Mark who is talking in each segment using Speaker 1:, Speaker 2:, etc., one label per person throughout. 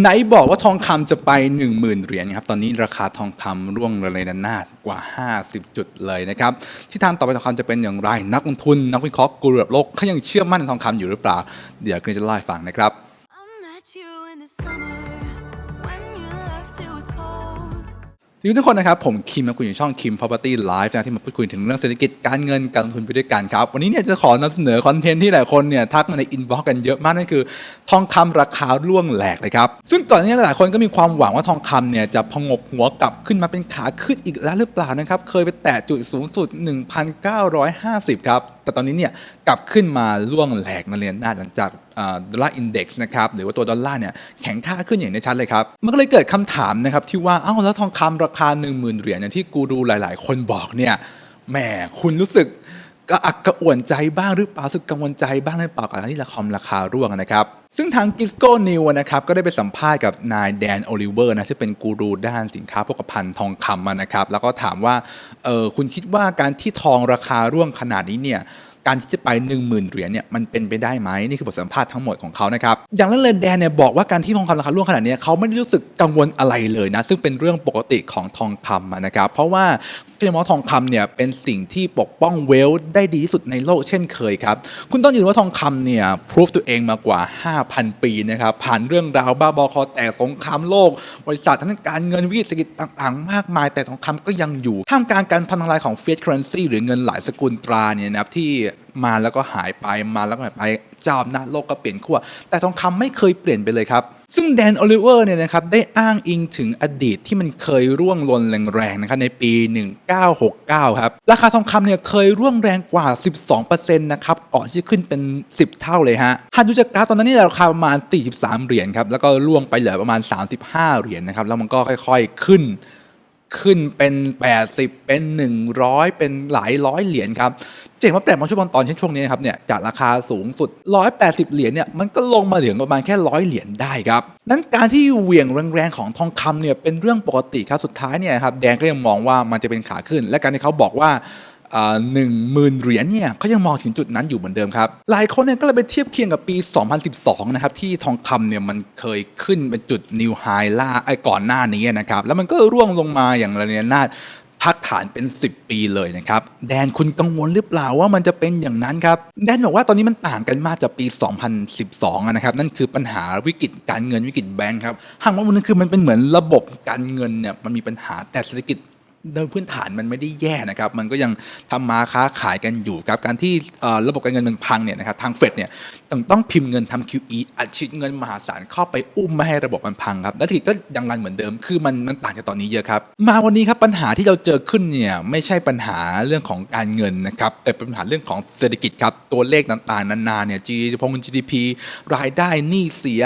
Speaker 1: ไหนบอกว่าทองคำจะไป 10,000 เหรียญครับ ตอนนี้ราคาทองคำร่วงเลยนาดกว่า 50 จุดเลยนะครับ ที่ทางต่อไปทองคำจะเป็นอย่างไร นักลงทุน นักวิเคราะห์กูรูระดับโลกเขายังเชื่อมั่นในทองคำอยู่หรือเปล่า เดี๋ยวคืนจะเล่าให้ฟังนะครับ สวัสดีทุกคนนะครับ ผมคิมนะคุณอยู่ช่องคิม Property Live นะที่มาพูดคุยถึงเรื่องเศรษฐกิจการเงินการลงทุนไปด้วยกันครับ วันนี้เนี่ยจะขอนำเสนอคอนเทนต์ที่หลายคนเนี่ยทักมาในอินบ็อกกันเยอะมากนั่นคือ ทองคำราคาร่วงแหลกเลยครับ ซึ่งก่อนหนานี้หลายคนก็มีความหวังว่าทองคำเนี่ยจะพงกหัวกลับขึ้นมาเป็นขาขึ้นอีกแล้วหรือเปล่านะครับเคยไปแตะจุดสูงสุด 1,950 ครับ แต่ตอนนี้เนี่ยกลับขึ้นมาล่วงแหลกมาเรียนหน้าหลังจากดอลลาร์อินเด็กซ์นะครับหรือว่าตัวดอลลาร์เนี่ยแข็งค่าขึ้นอย่างแน่ชัดเลยครับ มันก็เลยเกิดคำถามนะครับที่ว่าเอ้าแล้วทองคำราคา 1 0,000 เหรียญอย่างที่กูรูหลาย ๆ คนบอกเนี่ยแหมคุณรู้สึก กระอักกระอ่วนใจบ้างหรือเปล่ารู้สึกกังวลใจบ้างหรือเปล่ากับการที่ราคาราคาร่วงนะครับ ซึ่งทางกิสโกนิวนะครับก็ได้ไปสัมภาษณ์กับนายแดนโอลิเวอร์นะที่งเป็นกูรูด้านสินค้าโภคภัณฑ์ทองคำนะครับ แล้วก็ถามว่าเออคุณคิดว่าการที่ทองราคาร่วงขนาดนี้เนี่ย การที่จะไป 1 0,000เหรียญเนี่ยมันเป็นไปได้ไหมนี่คือบทสัมภาษณ์ทั้งหมดของเขานะครับอย่างแรกเลยแดนเนี่ยบอกว่าการที่ทองคำราคาร่วงขนาดนี้เขาไม่ได้รู้สึกกังวลอะไรเลยนะซึ่งเป็นเรื่องปกติของทองคำนะครับเพราะว่าก็จะมองทองคำเนี่ยเป็นสิ่งที่ปกป้องเวลได้ดีที่สุดในโลกเช่นเคยครับคุณต้องยืนว่าทองคำเนี่ยพิสูจตัวเองมากว่า 5,000 ปีนะครับผ่านเรื่องราวบ้าบอคอแตกสงครามโลก บริษัททางการเงินวิกฤตเศรษฐกิจต่างๆ มากมาย แต่ทองคำก็ยังอยู่ท่ามกลางการพันทลายของเฟียสเคอเรนซีหรือเงินหลายสกุลตราเนี่ยนะครับที่มาแล้วก็หายไปมาแล้วก็หายไปเจ้าอำนาจโลกก็เปลี่ยนขั้วแต่ทองคำไม่เคยเปลี่ยนไปเลยครับ ซึ่งแดนโอลิเวอร์เนี่ยนะครับได้อ้างอิงถึงอดีตที่มันเคยร่วงหล่นแรงๆนะครับในปี 1969 ครับ ราคาทองคำเนี่ยเคยร่วงแรงกว่า 12%นะครับก่อนที่จะขึ้นเป็น 10 เท่าเลยฮะหากดูจากกราฟตอนนั้นเนี่ยราคาประมาณ 43 เหรียญครับแล้วก็ร่วงไปเหลือประมาณ 35 เหรียญนะครับแล้วมันก็ค่อย ๆขึ้น ขึ้นเป็น 80 เป็น 100 เป็นหลายร้อยเหรียญครับเจ๋งว่าแปลกบางช่วงตอนเช่นช่วงนี้นะครับเนี่ยจากราคาสูงสุด 180 เหรียญเนี่ยมันก็ลงมาเหลือประมาณแค่ร้อยเหรียญได้ครับนั้นการที่เหวี่ยงแรงๆของทองคำเนี่ยเป็นเรื่องปกติครับสุดท้ายเนี่ยครับแดงก็ยังมองว่ามันจะเป็นขาขึ้น และการที่เขาบอกว่า หนึ่งหมื่นเหรียญเนี่ยเขายังมองถึงจุดนั้นอยู่เหมือนเดิมครับ หลายคนเนี่ยก็เลยไปเทียบเคียงกับปี 2012 นะครับ ที่ทองคำเนี่ยมันเคยขึ้นเป็นจุดนิวไฮล่าไอ้ก่อนหน้านี้นะครับ แล้วมันก็ร่วงลงมาอย่างระเนระนาดพักฐานเป็น 10 ปีเลยนะครับ แดนคุณกังวลหรือเปล่าว่ามันจะเป็นอย่างนั้นครับ แดนบอกว่าตอนนี้มันต่างกันมากจากปี 2012 นะครับ นั่นคือปัญหาวิกฤตการเงินวิกฤตแบงก์ครับหากว่ามันคือมันเป็นเหมือนระบบการเงินเนี่ยมันมีปัญหาแต่เศรษฐกิจ โดยพื้นฐานมันไม่ได้แย่นะครับ มันก็ยังทำมาค้าขายกันอยู่ครับ การที่ระบบการเงินมันพังเนี่ยนะครับ ทางเฟดเนี่ยต้องต้องพิมพ์เงินทำ QE อัดฉีดเงินมหาศาลเข้าไปอุ้มไม่ให้ระบบมันพังครับและทีก็ยังรันเหมือนเดิม คือมันมันต่างจากตอนนี้เยอะครับ มาวันนี้ครับปัญหาที่เราเจอขึ้นเนี่ยไม่ใช่ปัญหาเรื่องของการเงินนะครับ แต่เป็นปัญหาเรื่องของเศรษฐกิจครับ ตัวเลขต่างๆ นานาเนี่ย G พง GDP รายได้หนี้เสีย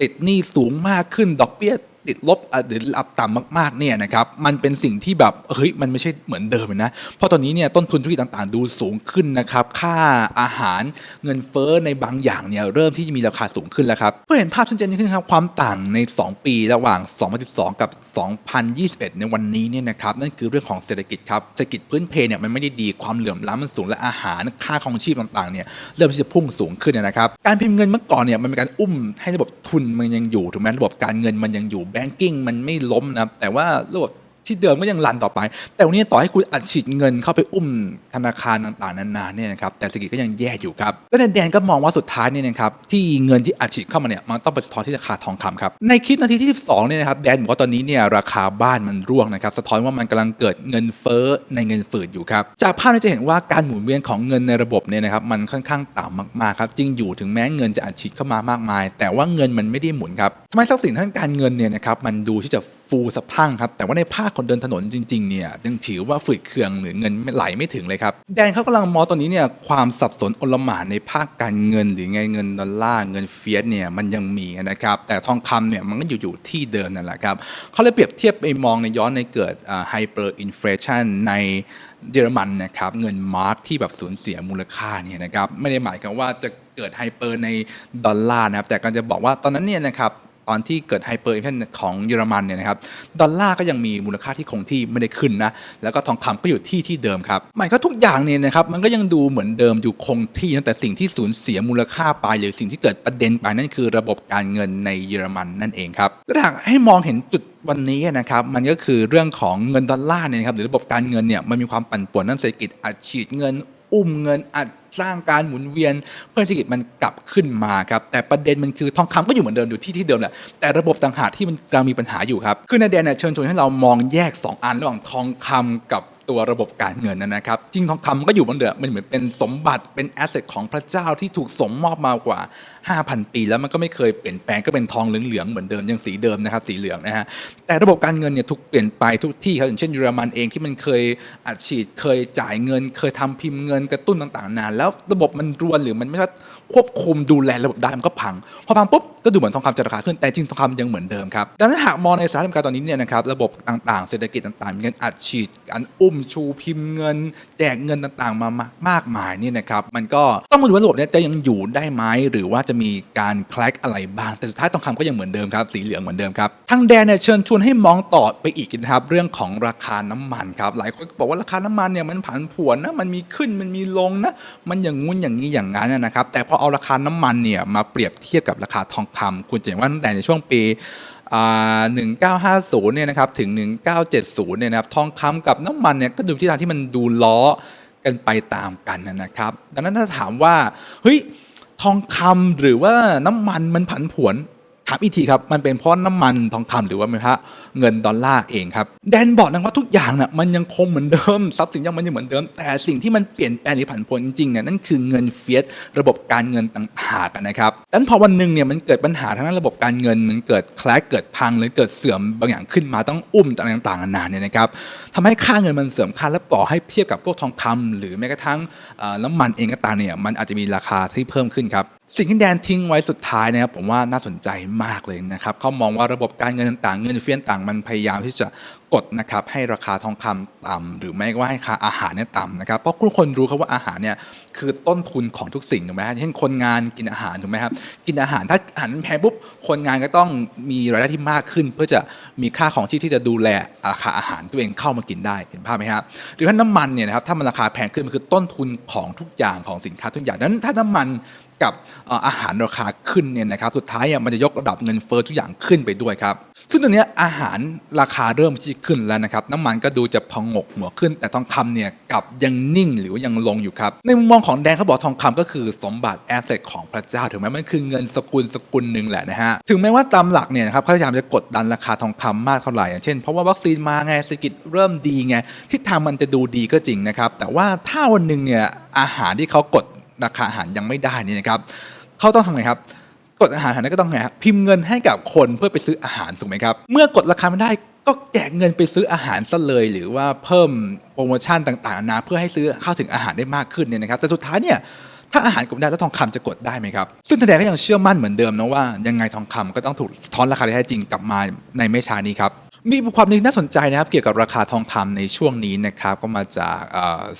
Speaker 1: ติดหนี้สูงมากขึ้นดอกเบี้ย ติดลบอะหรือระดับต่ำมากๆเนี่ยนะครับมันเป็นสิ่งที่แบบเฮ้ยมันไม่ใช่เหมือนเดิมนะเพราะตอนนี้เนี่ยต้นทุนธุรกิจต่างๆ ดูสูงขึ้นนะครับค่าอาหารเงินเฟ้อในบางอย่างเนี่ยเริ่มที่จะมีราคาสูงขึ้นแล้วครับเพื่อเห็นภาพชัดเจนยิ่งขึ้นครับความต่างใน 2 ปีระหว่าง 2012 กับ 2021 ในวันนี้เนี่ยนะครับนั่นคือเรื่องของเศรษฐกิจครับเศรษฐกิจพื้นเพเนี่ยมันไม่ได้ดีความเหลื่อมล้ำมันสูงและอาหารค่าครองชีพต่างๆเนี่ยเริ่มที่จะพุ่งสูงขึ้นนะครับการพิมพ์เงินเมื่อก่อนเนี่ยมันเป็นการอุ้มให้ระบบทุนมันยังอยู่ถูกไหมระบบการเงินมันยังอยู่แบงกิ้งมันไม่ล้มนะครับแต่ว่าระบบ ที่เดิมก็ยังรันต่อไป แต่วันนี้ต่อให้คุณอัดฉีดเงินเข้าไปอุ้มธนาคารต่างๆนานาเนี่ยนะครับแต่เศรษฐกิจก็ยังแย่อยู่ครับและแดนก็มองว่าสุดท้ายเนี่ยนะครับที่เงินที่อัดฉีดเข้ามาเนี่ยมันต้องไปสะท้อนที่ราคาทองคำครับในคลิปนาทีที่ 12เนี่ยนะครับแดนบอกว่าตอนนี้เนี่ยราคาบ้านมันร่วงนะครับสะท้อนว่ามันกำลังเกิดเงินเฟ้อในเงินฝืดอยู่ครับจากภาพนี้จะเห็นว่าการหมุนเวียนของเงินในระบบเนี่ยนะครับมันค่อนข้างต่ำมากๆครับจริงอยู่ถึงแม้เงินจะอัดฉีดเข้ามามากมาย แต่ว่าเงินมันไม่ได้หมุนครับทำไมทรัพย์สินทางการเงินเนี่ยนะครับมันดูที่จะฟูสะพังครับแต่ว่าในภาคคนเดินถนนจริงๆเนี่ยยังถือว่าฝืดเคืองหรือเงินไหลไม่ถึงเลยครับ แดนเขากำลังมองตอนนี้เนี่ยความสับสนอลหม่านในภาคการเงิน หรือไงเงินดอลลาร์เงินเฟียสเนี่ยมันยังมีนะครับแต่ทองคำเนี่ยมันก็อยู่อยู่ที่เดิมนั่นแหละครับเขาเลยเปรียบเทียบไปมองในย้อนในเกิดไฮเปอร์อินฟลชันในเยอรมันนะครับเงินมาร์กที่แบบสูญเสียมูลค่าเนี่ยนะครับไม่ได้หมายความว่าจะเกิดไฮเปอร์ในดอลลาร์นะครับแต่ก็จะบอกว่าตอนนั้นเนี่ยนะครับ ตอนที่เกิดไฮเปอร์อินฟลชันของเยอรมันเนี่ยนะครับดอลลาร์ก็ยังมีมูลค่าที่คงที่ไม่ได้ขึ้นนะแล้วก็ทองคำก็อยู่ที่ที่เดิมครับหมายก็ทุกอย่างเนี่ยนะครับมันก็ยังดูเหมือนเดิมอยู่คงที่นะแต่สิ่งที่สูญเสียมูลค่าไปหรือสิ่งที่เกิดประเด็นไปนั่นคือระบบการเงินในเยอรมันนั่นเองครับและถ้าหากให้มองเห็นจุดวันนี้นะครับมันก็คือเรื่องของเงินดอลลาร์เนี่ยครับหรือระบบการเงินเนี่ยมันมีความปั่นป่วนด้านเศรษฐกิจอัดฉีดเงิน อุ้มเงินอัดสร้างการหมุนเวียน เพื่อเศรษฐกิจมันกลับขึ้นมาครับแต่ประเด็นมันคือทองคำก็อยู่เหมือนเดิมอยู่ที่ที่เดิมแหละแต่ระบบต่างหากที่มันกำลังมีปัญหาอยู่ครับคือในแดนเนี่ยเชิญชวนให้เรามองแยก 2 อันระหว่างทองคำกับ ตัวระบบการเงินนะครับจริงทองคำก็อยู่บนเดือมันเหมือนเป็นสมบัติเป็นแอสเซทของพระเจ้าที่ถูกสมมอบมากว่า 5,000 ปีแล้วมันก็ไม่เคยเปลี่ยนแปลงก็เป็นทองเหลืองๆเหมือนเดิมยังสีเดิมนะครับสีเหลืองนะฮะแต่ระบบการเงินเนี่ยถูกเปลี่ยนไปทุกที่ครับอย่างเช่นเยอรมันเองที่มันเคยอัดฉีดเคยจ่ายเงิน เคยทำพิมพ์เงินกระตุ้นต่างๆนานแล้วระบบมันรวนหรือมันไม่ใช่ควบคุมดูแลระบบได้มันก็พังพอพังปุ๊บก็ดูเหมือนทองคำจะราคาขึ้นแต่จริงทองคำยังเหมือนเดิมครับดังนั้นหากมองในสถานการณ์ตอนนี้เนี่ยนะครับระบบต่างๆ เศรษฐกิจต่างๆมีการอัดฉีดการอุ้มชูพิมพ์เงิน แจกเงินต่างๆมามามากมายเนี่ยนะครับมันก็ต้องมาดูว่าระบบเนี้จะยังอยู่ได้ไหมหรือว่าจะมีการแคลกอะไรบ้างแต่สุดท้ายทองคำก็ยังเหมือนเดิมครับสีเหลืองเหมือนเดิมครับทางแดนเนี่ยเชิญชวนให้มองต่อไปอีกนะครับเรื่องของราคาน้ำมันครับหลายคนก็บอกว่าราคาน้ำมันเนี่ยมันผันผวนนะมันมีขึ้นมันมีลงนะมันอย่างงู้นอย่างนี้อย่างนั้นนะครับแต่พอเอาราคาน้ำมันเนี่ยมาเปรียบเทียบกับราคาทองคำคุณจะเห็นว่าตั้งแต่ในช่วงปี 1950เนี่ยนะครับถึง 1970เนี่ยนะครับทองคำกับน้ำมันเนี่ยก็ดูที่ทางที่มันดูล้อกันไปตามกันนะครับ ดังนั้นถ้าถามว่าเฮ้ยทองคำหรือว่าน้ำมันมันผันผวน ถามอีกทีครับ มันเป็นเพราะน้ำมันทองคำหรือว่าเป็นเพราะเงินดอลลาร์เองครับแดนบอกนะว่าทุกอย่างน่ะมันยังคงเหมือนเดิมทรัพย์สินยังมันยังเหมือนเดิม แต่สิ่งที่มันเปลี่ยนแปลงหรือผันผวนจริงๆเนี่ยนั่นคือเงินเฟียสระบบการเงินต่างหากนะครับดังนั้นพอวันหนึ่งเนี่ยมันเกิดปัญหาทางด้านระบบการเงิน มันเกิดแคลกเกิดพังหรือเกิดเสื่อมบางอย่างขึ้นมาต้องอุ้มต่างๆนานาเนี่ยนะครับทำให้ค่าเงินมันเสื่อมค่าและต่อให้เทียบกับพวกทองคำหรือแม้กระทั่งน้ำมันเองก็ตามเนี่ยมันอาจจะมีราคาที่เพิ่มขึ้นครับ สิ่งที่แดนทิ้งไว้สุดท้ายนะครับผมว่าน่าสนใจมากเลยนะครับเขามองว่าระบบการเงินต่างเงินเฟ้ยนต่างมันพยายามที่จะกดนะครับให้ราคาทองคำต่ำหรือไม่ก็ว่าให้ราคาอาหารเนี่ยต่ำนะครับเพราะทุกคนรู้ครับว่าอาหารเนี่ยคือต้นทุนของทุกสิ่งถูกไหมฮะเช่นคนงานกินอาหารถูกไหมครับกินอาหารถ้าอาหารแพงปุ๊บคนงานก็ต้องมีรายได้ที่มากขึ้น เพื่อจะมีค่าของที่ที่จะดูแลราคาอาหารตัวเองเข้ามากินได้เห็นภาพไหมครับหรือถ้าน้ำมันเนี่ยนะครับถ้ามันราคาแพงขึ้นมันคือต้นทุนของทุกอย่างของสินค้าทุกอย่างนั้นถ้าน้ำมันกับอาหารราคาขึ้นเนี่ยนะครับสุดท้ายมันจะยกระดับเงินเฟ้อทุกอย่างขึ้นไปด้วยครับซึ่งตอนเนี้ยอาหารราคาเริ่มที่ขึ้นแล้วนะครับน้ำมันก็ดูจะพองกหัวขึ้น แต่ทองคำเนี่ยกลับยังนิ่งหรือว่ายังลงอยู่ครับในมุมมองของแดนเขาบอกทองคำก็คือสมบัติแอสเซทของพระเจ้า ถึงแม้มันคือเงินสกุลสกุลหนึ่งแหละนะฮะถึงแม้ว่าตามหลักเนี่ยครับเขาพยายามจะกดดันราคาทองคำมากเท่าไหร่อย่างเช่นเพราะว่าวัคซีนมาไงเศรษฐกิจเริ่มดีไงทิศทางมันจะดูดีก็จริงนะครับแต่ว่าถ้าวันหนึ่งเนี่ยอาหารที่เขากดราคาอาหารยังไม่ได้เนี่ยนะครับเขาต้องทำไงครับกดอาหารนั้นก็ต้องไงครับพิมพ์เงินให้กับคนเพื่อไปซื้ออาหารถูกไหมครับ เมื่อกดราคาไม่ได้ ก็แจกเงินไปซื้ออาหารซะเลย หรือว่าเพิ่มโปรโมชั่นต่างๆนานาเพื่อให้ซื้อเข้าถึงอาหารได้มากขึ้นเนี่ยนะครับแต่สุดท้ายเนี่ยถ้าอาหารกดไม่ได้แล้วทองคำจะกดได้ไหมครับ ซึ่งแสดงก็ยังเชื่อมั่นเหมือนเดิมนะว่ายังไงทองคำก็ต้องถูกท้อนราคาที่แท้จริงกลับมาในไม่ช้านี้ครับ มีบทความหนึงน่าสนใจนะครับ เกี่ยวกับราคาทองคำในช่วงนี้นะครับ ก็มาจาก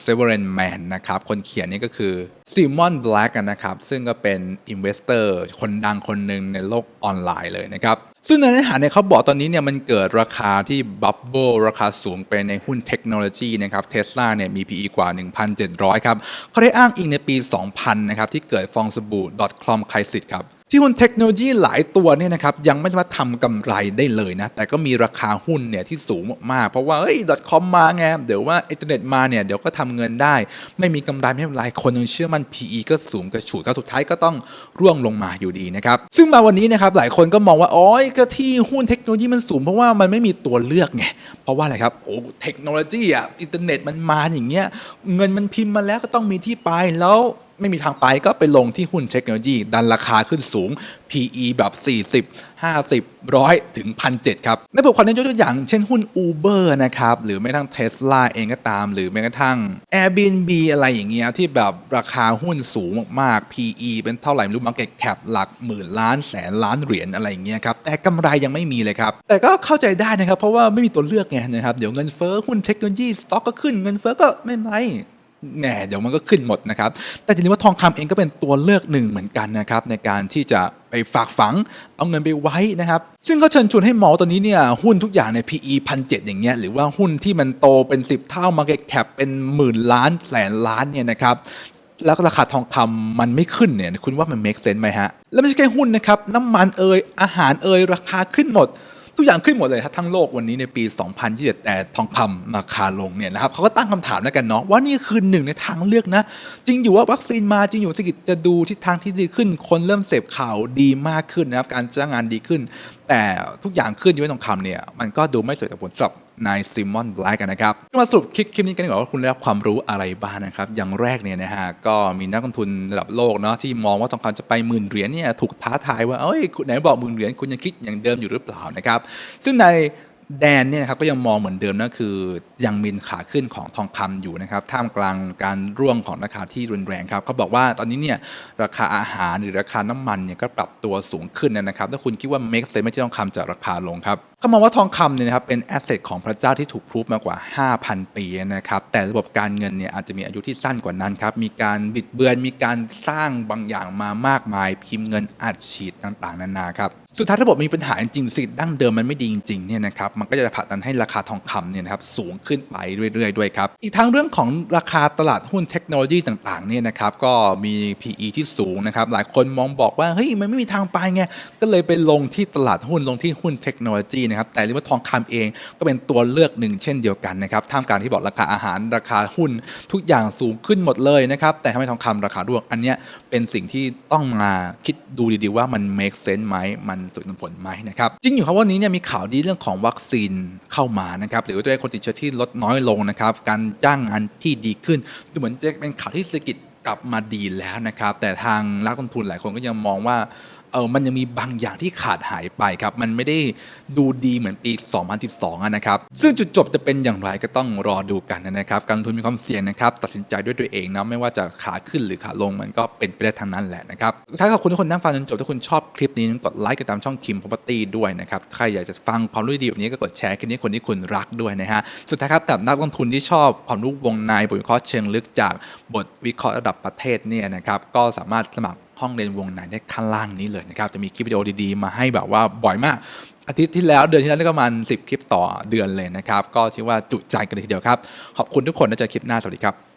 Speaker 1: เซเวอร์เรนแมนนะครับ คนเขียนนี่ก็คือซิมอนแบล็กนะครับ ซึ่งก็เป็นอินเวสเตอร์คนดังคนหนึ่งในโลกออนไลน์เลยนะครับ ซึ่งในเนื้อหาเนี่ยเขาบอกตอนนี้เนี่ยมันเกิดราคาที่บับเบิลราคาสูงไปในหุ้นเทคโนโลยีนะครับเทสลาเนี่ยมี PE กว่า 1,700 ครับเขาได้อ้างอิงในปี 2000 นะครับ ที่เกิดฟองสบู่ .com ไคสิครับ ที่หุ้นเทคโนโลยีหลายตัวเนี่ยนะครับยังไม่สามารถทำกำไรได้เลยนะ แต่ก็มีราคาหุ้นเนี่ยที่สูงมาก เพราะว่าเฮ้ย .com มาไงเดี๋ยวว่าอินเทอร์เน็ตมาเนี่ยเดี๋ยวก็ทำเงินได้ ไม่มีกำไรไม่เป็นไรคนยังเชื่อมัน PE ก็สูงกระฉูดก็สุดท้ายก็ต้องร่วงลงมาอยู่ดีนะครับซึ่งมาวันนี้นะครับหลายคนก็มองว่าอ๋อยก็ที่หุ้นเทคโนโลยีมันสูง เพราะว่ามันไม่มีตัวเลือกไงเพราะว่าอะไรครับโอ้เทคโนโลยีอะอินเทอร์เน็ตมันมาอย่างเงี้ยเงินมันพิมพ์มาแล้วก็ต้องมีที่ไปแล้ว ไม่มีทางไปก็ไปลงที่หุ้นเทคโนโลยี ดันราคาขึ้นสูง PE แบบ 40 50 100 ถึง 1,700 ครับในบทความนี้ยกตัวอย่างเช่นหุ้น Uber นะครับ หรือแม้กระทั่ง Tesla เองก็ตาม หรือแม้กระทั่ง Airbnb อะไรอย่างเงี้ยที่แบบราคาหุ้นสูงมากๆ PE เป็นเท่าไหร่ไม่รู้ market cap หลักหมื่นล้านแสนล้านเหรียญอะไรอย่างเงี้ยครับ แต่กำไรยังไม่มีเลยครับ แต่ก็เข้าใจได้นะครับ เพราะว่าไม่มีตัวเลือกไงนะครับ เดี๋ยวเงินเฟ้อหุ้นเทคโนโลยีสต็อกก็ขึ้นเงินเฟ้อก็ไม่ไร แหมเดี๋ยวมันก็ขึ้นหมดนะครับ แต่จริงๆว่าทองคำเองก็เป็นตัวเลือกหนึ่งเหมือนกันนะครับในการที่จะไปฝากฝังเอาเงินไปไว้นะครับ ซึ่งก็เชิญชวนให้มองตอนนี้เนี่ยหุ้นทุกอย่างใน PE พันเอย่างเงี้ยหรือว่าหุ้นที่มันโตเป็น 10 เท่า Market Cap เป็นหมื่นล้านแสนล้านเนี่ยนะครับแล้วราคาทองคำมันไม่ขึ้นเนี่ยคุณว่ามัน make sense ไหมฮะ แล้วไม่ใช่แค่หุ้นนะครับน้ำมันเอ่ยอาหารเอ่ยราคาขึ้นหมด ทุกอย่างขึ้นหมดเลยครับทั้งโลกวันนี้ในปี 2027แต่ทองคำราคาลงเนี่ยนะครับเขาก็ตั้งคำถามแล้วกันเนาะว่านี่คือหนึ่งในทางเลือกนะ จริงอยู่ว่าวัคซีนมาจริงอยู่เศรษฐกิจจะดูทิศทางที่ดีขึ้น คนเริ่มเสพข่าวดีมากขึ้นนะครับการจ้างงานดีขึ้น แต่ทุกอย่างขึ้นอยู่ในทองคำเนี่ยมันก็ดูไม่สวยแต่ผลสำหรับ นายซิมอนแบล็กนะครับมาสรุปคลิปคลิปนี้กันดีกว่าว่าคุณได้รับความรู้อะไรบ้างนะครับ อย่างแรกเนี่ยนะฮะก็มีนักลงทุนระดับโลกเนาะที่มองว่าทองคำจะไปหมื่นเหรียญเนี่ยถูกท้าทายว่าเอ้ยคุณไหนบอกหมื่นเหรียญคุณยังคิดอย่างเดิมอยู่หรือเปล่านะครับ ซึ่งในแดนเนี่ยนะครับก็ยังมองเหมือนเดิมนะคือยังมีขาขึ้นของทองคำอยู่นะครับท่ามกลางการร่วงของราคาที่รุนแรงครับเขาบอกว่าตอนนี้เนี่ยราคาอาหารหรือราคาน้ำมันเนี่ยก็ปรับตัวสูงขึ้นนะครับ ถ้าคุณคิดว่า make sense ไม่ที่ทองคำจะราคาลงครับเขามองว่าทองคำเนี่ยนะครับเป็นแอสเซทของพระเจ้าที่ถูกพรูฟมากว่า 5,000 ปีนะครับแต่ระบบการเงินเนี่ยอาจจะมีอายุที่สั้นกว่านั้นครับมีการบิดเบือนมีการสร้างบางอย่างมามากมาย พิมพ์เงินอัดฉีดต่างๆ นานาครับสุดท้ายระบบมีปัญหาจริงสิทธิ์ดั้งเดิมมันไม่ดีจริงๆเนี่ยนะครับมันก็จะผลักดันให้ราคาทองคำเนี่ยนะครับสูงขึ้นไปเรื่อยๆด้วยครับอีกทั้งเรื่องของราคาตลาดหุ้นเทคโนโลยีต่างๆเนี่ยนะครับก็มี PE ที่สูงนะครับหลายคนมองบอกว่าเฮ้ยมันไม่มีทางไปไงก็เลยไปลงที่ตลาดหุ้นลงที่หุ้นเทคโนโลยีนะครับแต่เรียกว่าทองคำเองก็เป็นตัวเลือกหนึ่งเช่นเดียวกันนะครับท่ามกลางที่บอกราคาอาหารราคาหุ้นทุกอย่างสูงขึ้นหมดเลยนะครับแต่ทำให้ทองคำราคาร่วงอันเนี้ยเป็นสิ่งที่ต้องมาคิดดูดีๆว่ามัน make sense ไหมมันสมเหตุผลไหมนะครับจริงอยู่ครับวันนี้เนี่ยมีข่าวดีเรื่องของวัคซีนเข้ามานะครับหรือว่าด้วยคนติดเชื้อที่ลดน้อยลงนะครับการจ้างงานที่ดีขึ้นดูเหมือนจะเป็นข่าวที่เศรษฐกิจกลับมาดีแล้วนะครับ แต่ทางนักลงทุนหลายคนก็ยังมองว่า ออมันยังมีบางอย่างที่ขาดหายไปครับ มันไม่ได้ดูดีเหมือนปี 2012อะนะครับ ซึ่งจุดจบจะเป็นอย่างไรก็ต้องรอดูกันนะครับ การลงทุนมีความเสี่ยงนะครับ ตัดสินใจด้วยตัวเองนะ ไม่ว่าจะขาขึ้นหรือขาลงมันก็เป็นไปได้ทั้งนั้นแหละนะครับท้าขอบคุณทุกคนนั่งฟังจนจบ ถ้าคุณชอบคลิปนี้กดไลค์กดตามช่องคิม property ด้วยนะครับ ใครอยากจะฟังความรู้ดีแบบนี้ก็กดแชร์คลิปนี้คนที่คุณรักด้วยนะฮะ สุดท้ายครับแต่นักลงทุนที่ชอบความรู้วงในบทวิเคราะห์เชิงลึกจากบทวิเคราะห์ระดับประเทศเนี่ยนะครับ ก็สามารถสมัคร ห้องเรียนวงไหนได้ข้างล่างนี้เลยนะครับจะมีคลิปวิดีโอดีๆ มาให้แบบว่าบ่อยมากอาทิตย์ที่แล้วเดือนที่แล้วก็ประมาณ 10 คลิปต่อเดือนเลยนะครับ ก็ที่ว่าจุใจกันเลยทีเดียวครับ ขอบคุณทุกคนนะเจอคลิปหน้าสวัสดีครับ